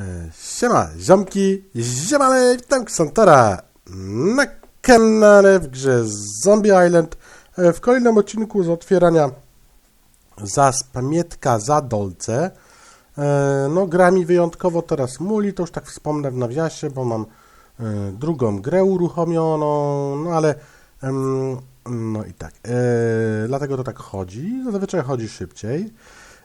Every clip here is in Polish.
E, Siema, ziomki, ziemale, witam Ksantora na kanale w grze Zombie Island E, w kolejnym odcinku z otwierania zasp Mietka za Dolce. E, No, gra mi wyjątkowo teraz muli, to już tak wspomnę w nawiasie, bo mam drugą grę uruchomioną, no ale no i tak, dlatego to tak chodzi, zazwyczaj chodzi szybciej.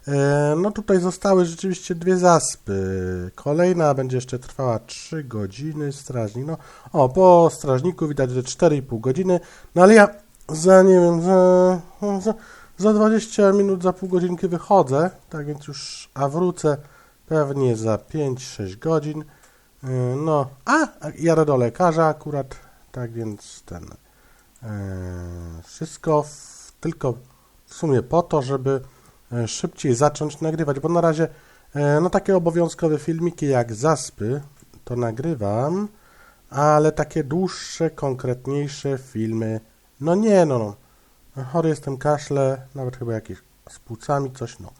E, No tutaj zostały rzeczywiście dwie zaspy. Kolejna będzie jeszcze trwała 3 godziny, strażnik. No, o, po strażniku widać, że 4,5 godziny. No ale ja za, nie wiem, za, za, za 20 minut, za pół godzinki wychodzę, tak więc już, a wrócę pewnie za 5-6 godzin. E, No, a, jadę do lekarza akurat, tak więc ten, e, wszystko w, tylko w sumie po to, żeby szybciej zacząć nagrywać, bo na razie e, no takie obowiązkowe filmiki jak zaspy to nagrywam, ale takie dłuższe, konkretniejsze filmy, no nie, no, no. Chory jestem, kaszle, nawet chyba jakieś z płucami, coś, no.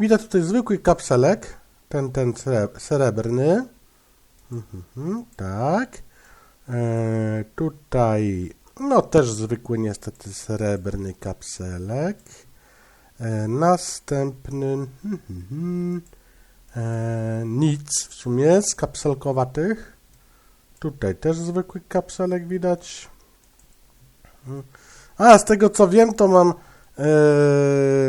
Widać tutaj zwykły kapselek, ten, ten sre- srebrny, mhm, tak. E, tutaj, no też zwykły niestety srebrny kapselek. E, następny, mhm, e, nic w sumie z kapselkowatych. Tutaj też zwykły kapselek widać. A, z tego co wiem, to mam e,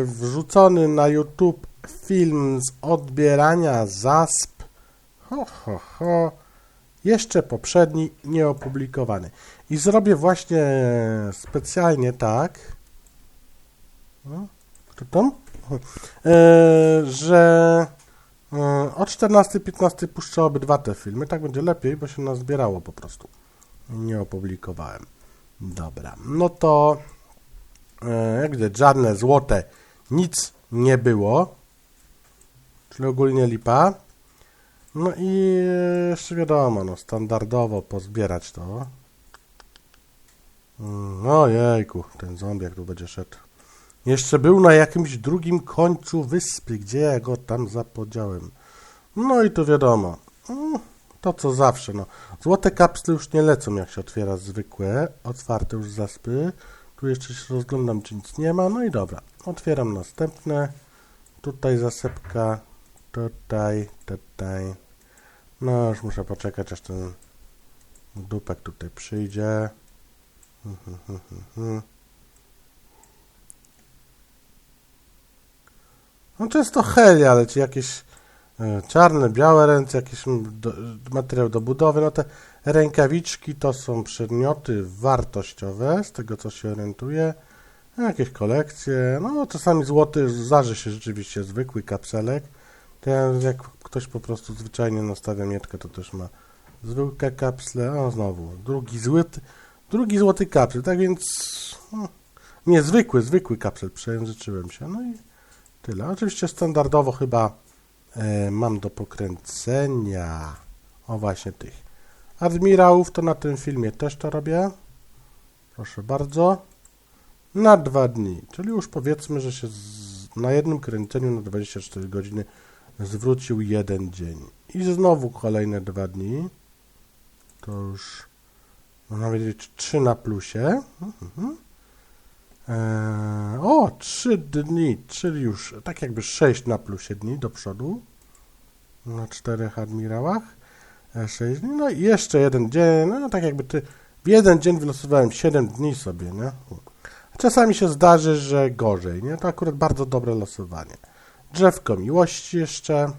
wrzucony na YouTube film z odbierania zasp. Ho, ho, ho. Jeszcze poprzedni, nieopublikowany. I zrobię właśnie specjalnie tak. No, kto tam? E, że e, o 14-15 puszczę obydwa te filmy. Tak będzie lepiej, bo się nazbierało po prostu. Nie opublikowałem. Dobra, no to e, jak widać, żadne złote nic nie było. Czyli ogólnie lipa. No i jeszcze wiadomo, no standardowo pozbierać to. Mm, Ojejku, ten zombiak tu będzie szedł. Jeszcze był na jakimś drugim końcu wyspy, gdzie ja go tam zapodziałem. No i to wiadomo. Mm, To co zawsze, no. Złote kapsle już nie lecą, jak się otwiera zwykłe, otwarte już zaspy. Tu jeszcze się rozglądam, czy nic nie ma. No i dobra, otwieram następne. Tutaj zasepka, tutaj, tutaj. No już muszę poczekać, aż ten dupek tutaj przyjdzie. Mhm, mhm, mhm. No często heli, ale czy jakieś e, czarne, białe ręce, jakiś materiał do budowy, no te rękawiczki to są przedmioty wartościowe, z tego co się orientuję. Jakieś kolekcje, no czasami złoty zdarzy się rzeczywiście zwykły kapselek. Ten, jak ktoś po prostu zwyczajnie nastawia mietkę, to też ma zwykłe kapsle. O, znowu, drugi złoty, drugi złoty kapsel, tak więc no, nie, zwykły, zwykły kapsel, przejęzyczyłem się. No i tyle. Oczywiście standardowo chyba e, mam do pokręcenia, o właśnie tych admirałów, to na tym filmie też to robię. Proszę bardzo. Na dwa dni, czyli już powiedzmy, że się z, na jednym kręceniu na 24 godziny zwrócił jeden dzień. I znowu kolejne dwa dni. To już można powiedzieć 3 na plusie. Mhm. Eee, o, 3 dni, czyli już tak jakby 6 na plusie dni do przodu. Na czterech admirałach. 6 dni. No i jeszcze jeden dzień. No tak jakby ty w jeden dzień wylosowałem 7 dni sobie, nie? Czasami się zdarzy, że gorzej, nie? To akurat bardzo dobre losowanie. Drzewko miłości jeszcze.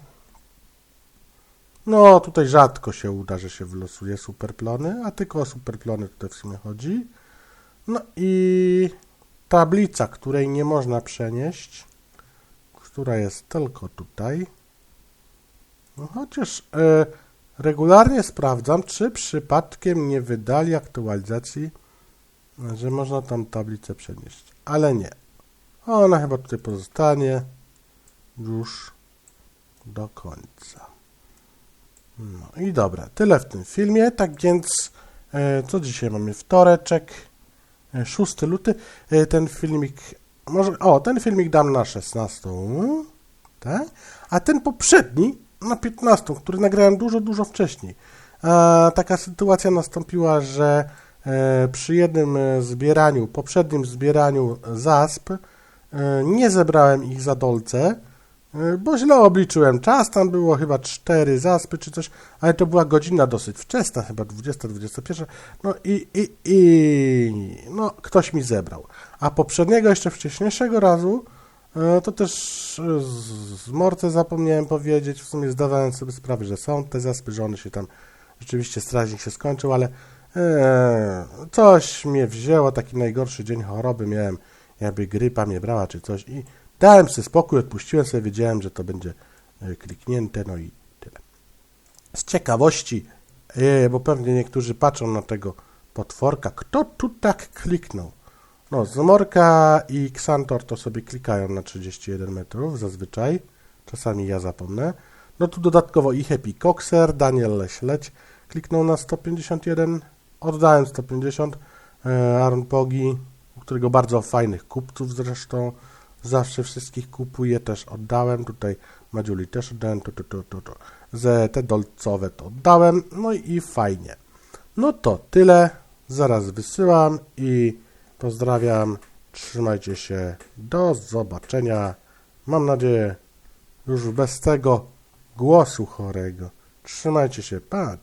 No, tutaj rzadko się uda, że się wylosuje superplony, a tylko o superplony tutaj w sumie chodzi. No i tablica, której nie można przenieść, która jest tylko tutaj. No, chociaż e, regularnie sprawdzam, czy przypadkiem nie wydali aktualizacji, że można tam tablicę przenieść. Ale nie. Ona chyba tutaj pozostanie już do końca. No i dobra, tyle w tym filmie. Tak więc, e, co dzisiaj mamy? Wtoreczek, 6 luty. E, ten filmik, może, o, ten filmik dam na 16, tak? A ten poprzedni na 15, który nagrałem dużo, dużo wcześniej. A taka sytuacja nastąpiła, że e, przy jednym e, zbieraniu, poprzednim zbieraniu zasp, e, nie zebrałem ich za dolce, e, bo źle obliczyłem. Czas, tam było chyba 4 zaspy czy coś, ale to była godzina dosyć wczesna, chyba 20-21, no i, i, i no, ktoś mi zebrał. A poprzedniego, jeszcze wcześniejszego razu, e, to też e, z, Morce zapomniałem powiedzieć, w sumie zdawałem sobie sprawę, że są te zaspy, że one się tam, rzeczywiście strażnik się skończył, ale e, coś mnie wzięło, taki najgorszy dzień choroby miałem, jakby grypa mnie brała czy coś i dałem sobie spokój, odpuściłem sobie, wiedziałem, że to będzie e, kliknięte, no i tyle. Z ciekawości, e, bo pewnie niektórzy patrzą na tego potworka, kto tu tak kliknął? No, Zmorka i Xantor to sobie klikają na 31 metrów zazwyczaj. Czasami ja zapomnę. No tu dodatkowo i Happy Coxer, Daniel Leśleć kliknął na 151. Oddałem 150. E, Aaron Pogi, którego bardzo fajnych kupców zresztą. Zawsze wszystkich kupuję, też oddałem. Tutaj Madziuli też oddałem. Tu, tu, tu, tu, tu. Te dolcowe to oddałem. No i fajnie. No to tyle. Zaraz wysyłam i pozdrawiam. Trzymajcie się. Do zobaczenia. Mam nadzieję, już bez tego głosu chorego. Trzymajcie się. Pa.